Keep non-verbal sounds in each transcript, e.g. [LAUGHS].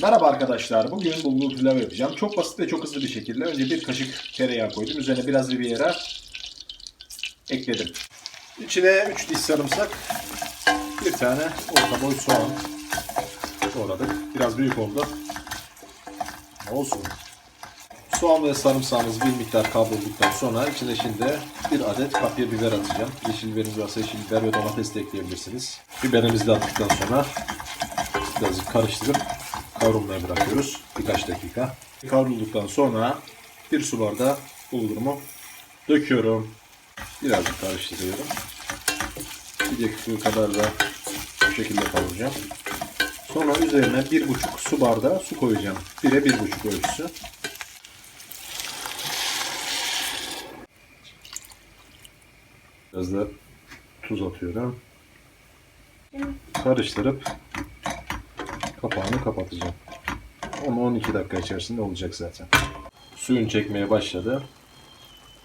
Merhaba arkadaşlar. Bugün bulgur pilav yapacağım. Çok basit ve çok hızlı bir şekilde. Önce bir kaşık tereyağı koydum. Üzerine biraz Riviera ekledim. İçine 3 diş sarımsak, bir tane orta boy soğan doğradık. Biraz büyük oldu. Olsun. Soğan ve sarımsağımız bir miktar kavrulduktan sonra içine şimdi bir adet kapya biber atacağım. Yeşil biberiniz varsa yeşil biber ve domates de ekleyebilirsiniz. Biberimizi de attıktan sonra biraz karıştırıp kavrulmaya bırakıyoruz birkaç dakika. Kavrulduktan sonra bir su bardağı bulgurumu döküyorum. Birazcık karıştırıyorum. Bir dakika kadar da bu şekilde kavuracağım. Sonra üzerine bir buçuk su bardağı su koyacağım. Bire bir buçuk ölçüsü. Biraz da tuz atıyorum. Karıştırıp kapağını kapatacağım. 10-12 dakika içerisinde olacak zaten. Suyun çekmeye başladı.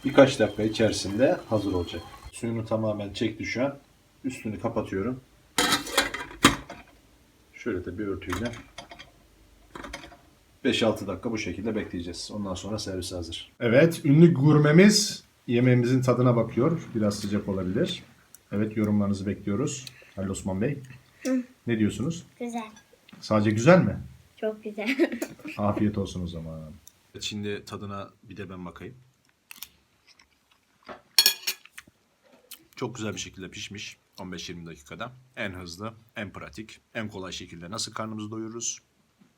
Birkaç dakika içerisinde hazır olacak. Suyunu tamamen çekti şu an. Üstünü kapatıyorum. Şöyle de bir örtüyle 5-6 dakika bu şekilde bekleyeceğiz. Ondan sonra servis hazır. Evet, ünlü gurmemiz yemeğimizin tadına bakıyor. Biraz sıcak olabilir. Evet, yorumlarınızı bekliyoruz. Halil Osman Bey. Ne diyorsunuz? Güzel. Sadece güzel mi? Çok güzel. [LAUGHS] Afiyet olsun o zaman. Şimdi tadına bir de ben bakayım. Çok güzel bir şekilde pişmiş. 15-20 dakikada. En hızlı, en pratik, en kolay şekilde nasıl karnımızı doyururuz?